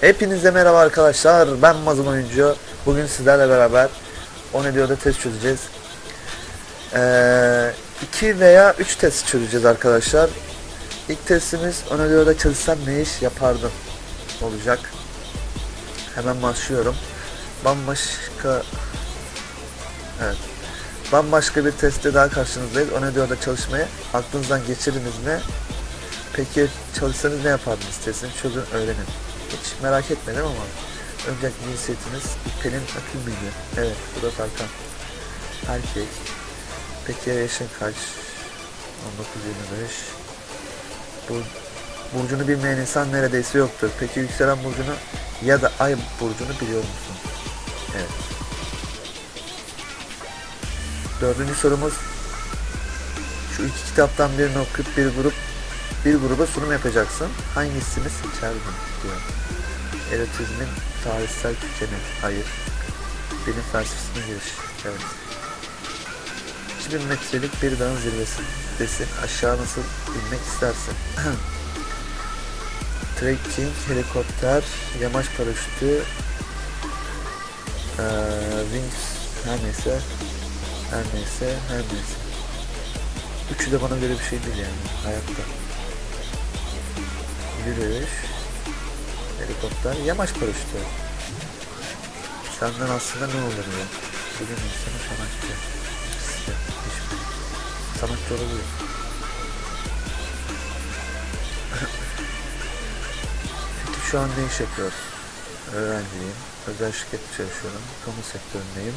Hepinize merhaba arkadaşlar. Ben Mazın Oyuncu. Bugün sizlerle beraber o ne diyor da test çözeceğiz. 2 veya 3 test çözeceğiz arkadaşlar. İlk testimiz o ne diyor da çalışsam ne iş yapardım olacak. Hemen başlıyorum. Bambaşka Evet. Bambaşka bir testte daha karşınızdayız. O ne diyor da çalışmayı aklınızdan geçirdiniz mi? Peki çalışsanız ne yapardınız testini çözün öğrenin. Hiç merak etmedim ama öncelikle cinsiyetiniz Pelin Akın mıydı? Evet bu da Tarkan. Erkek. Peki yaşın kaç? 1925. Bu, burcunu bilmeyen insan neredeyse yoktur. Peki yükselen burcunu ya da ay burcunu biliyor musun? Evet. Dördüncü sorumuz şu iki kitaptan birini okuyup bir grup bir gruba sunum yapacaksın. Hangisini seçerdin diyor. Erotizmin tarihsel kökeni. Hayır. Bilim felsefesine giriş. Evet. 2000 metrelik bir dağın zirvesi. Desin. Aşağı nasıl inmek istersin? Trekking, helikopter, yamaç paraşütü, eee, wings, her neyse, her neyse, her neyse. Üçü de bana göre bir şey değil yani hayatta. Yürüyüş, helikopter, yamaç paraşütü. Senden aslında ne olur ya? Bilim insanı sanatçı. Sanatçı olabilir. Şu an ne iş yapıyoruz? Öğrenciyim. Özel şirkette çalışıyorum. Kamu sektöründeyim.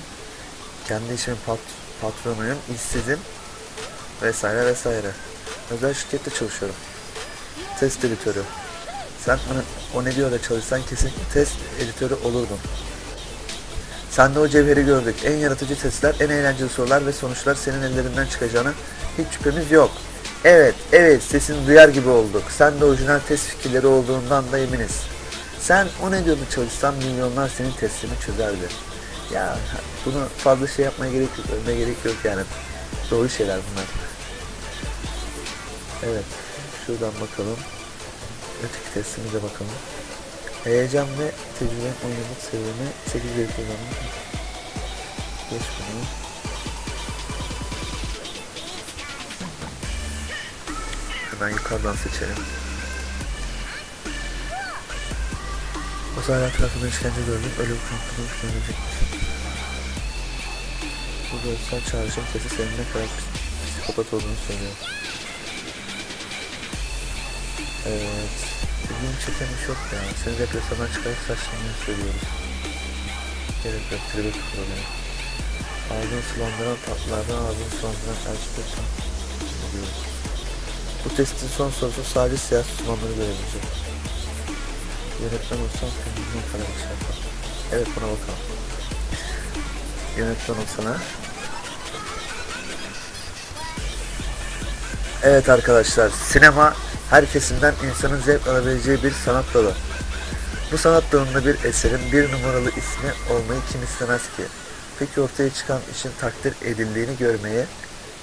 Kendi işimin pat patronuyum. işsizim. Vesaire vesaire. Özel şirkette çalışıyorum. Test editörü. Sen o ne diyor da çalışsan kesin test editörü olurdun. Sen de o cevheri gördük. En yaratıcı testler, en eğlenceli sorular ve sonuçlar senin ellerinden çıkacağını hiç şüphemiz yok. Evet, evet sesini duyar gibi olduk. Sen de orijinal test fikirleri olduğundan da eminiz. Sen o ne diyordu çalışsan milyonlar senin testini çözerdi. Ya bunu fazla şey yapmaya gerek yok, övmeye gerek yok yani. Doğru şeyler bunlar. Evet, şuradan bakalım. Öteki testimize bakalım. Heyecan ve tecrübe oynamak seviyeni 8 verip kullanım. Geç bunu. Hemen yukarıdan seçelim. Uzaylar tarafından işkence gördüm. Ölüm düşünecek misin? Bu görsel çağrışım sesi senin ne kadar psikopat olduğunu söylüyor. Evet. İlgimi çeken iş yok ya. Seni depresyondan çıkarıp saçlarını söylüyoruz. Gerek yok. Tribe kuruluyor. Ağzını sulandıran tatlılardan ağzını sulandıran elçiler oluyoruz. Bu testin son sorusu sadece siyah susmanları görebilecek. Yönetmen olsam ne kadar iş yapar? Evet buna bakalım. Yönetmen olsana. Evet arkadaşlar, sinema her kesimden insanın zevk alabileceği bir sanat dalı. Bu sanat dalında bir eserin bir numaralı ismi olmayı kim istemez ki? Peki ortaya çıkan işin takdir edildiğini görmeye,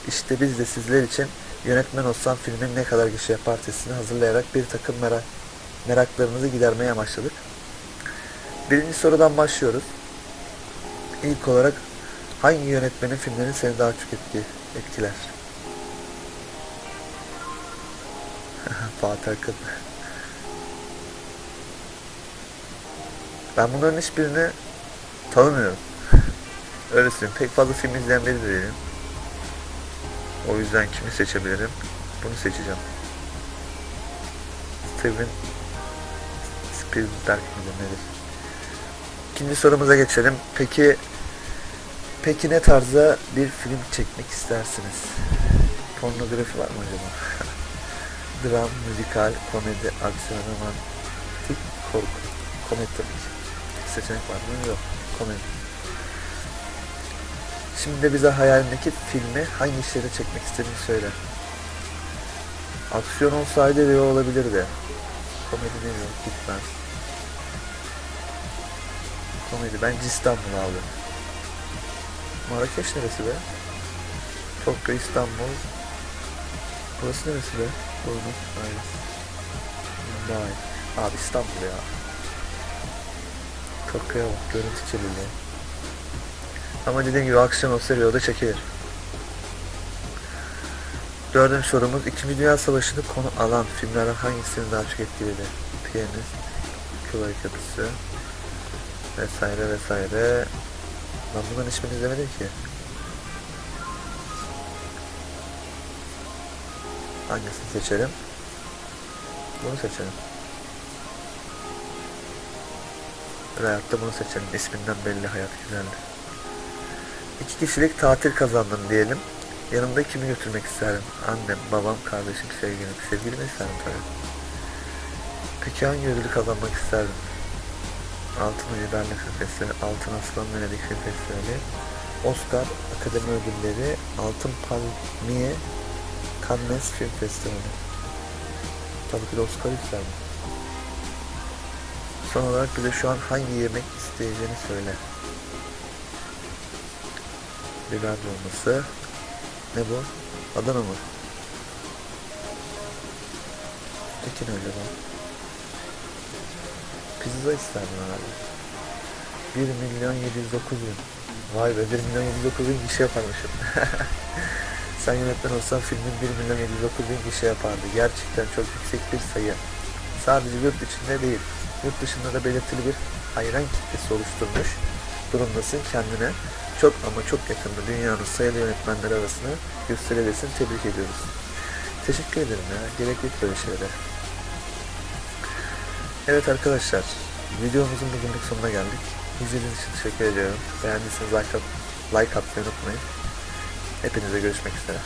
işte biz de sizler için yönetmen olsam filmin ne kadar gişe yapar hazırlayarak bir takım merak, meraklarınızı gidermeye amaçladık. Birinci sorudan başlıyoruz. İlk olarak hangi yönetmenin filmleri seni daha çok etki, etkiler? Fatih Akın. Ben bunların hiçbirini tanımıyorum. Öyle söyleyeyim. Pek fazla film izleyen biri de değilim. O yüzden kimi seçebilirim? Bunu seçeceğim. Steven Spielberg midir nedir? İkinci sorumuza geçelim. Peki Peki ne tarzda bir film çekmek istersiniz? Pornografi var mı acaba? Dram, müzikal, komedi, aksiyon, romantik, korku. Komedi tabii ki. Seçenek var mı? Yok. Komedi. Şimdi de bize hayalindeki filmi hangi işleri çekmek istediğini söyle. Aksiyon olsaydı iyi olabilirdi. Komedi demiyorum. Gitmez. Komedi. Bence İstanbul abi. Marrakeş neresi be? Tokyo, İstanbul. Burası neresi be? Aires. Hyundai. Abi İstanbul ya. Tokyo'ya bak görüntü kirliliği. Ama dediğim gibi aksiyon olsa Rio'da çekilir. Dördüncü sorumuz İkinci Dünya Savaşı'nı konu alan filmlerden hangisini daha çok etkiledi? Piyanist, Kıvay Kapısı vesaire vesaire. Ben bunların hiçbirini izlemedim ki. Hangisini seçelim? Bunu seçelim. Hayatta bunu seçelim. İsminden belli hayat güzeldi. İki kişilik tatil kazandım diyelim. Yanımda kimi götürmek isterim? Annem, babam, kardeşim, sevgilim. Sevgilimi isterim tabii. Peki hangi ödülü kazanmak isterdim? Altın Film Festivali, Altın Aslan Venedik Festivali, Oscar Akademi Ödülleri, Altın Palmiye Cannes Film Festivali. Tabii ki de Oscar isterdim. Son olarak bize şu an hangi yemek isteyeceğini söyle. Biber dolması. Ne bu? Adana mı? Üstteki ne acaba? Pizza isterdim herhalde. 1 milyon 709 bin. Vay be 1 milyon 709 bin kişi yaparmışım. Sen yönetmen olsan filmin 1 milyon 709 bin kişi yapardı. Gerçekten çok yüksek bir sayı. Sadece yurt içinde değil, yurt dışında da belirtili bir hayran kitlesi oluşturmuş durumdasın kendine. Çok ama çok yakında dünyanın sayılı yönetmenleri arasına gösterebilirsin. Tebrik ediyoruz. Teşekkür ederim ya. Gerek yok böyle şeylere. Evet arkadaşlar, videomuzun bugünlük sonuna geldik. İzlediğiniz için teşekkür ediyorum. Beğendiyseniz like, at, like atmayı unutmayın. Hepinize görüşmek üzere.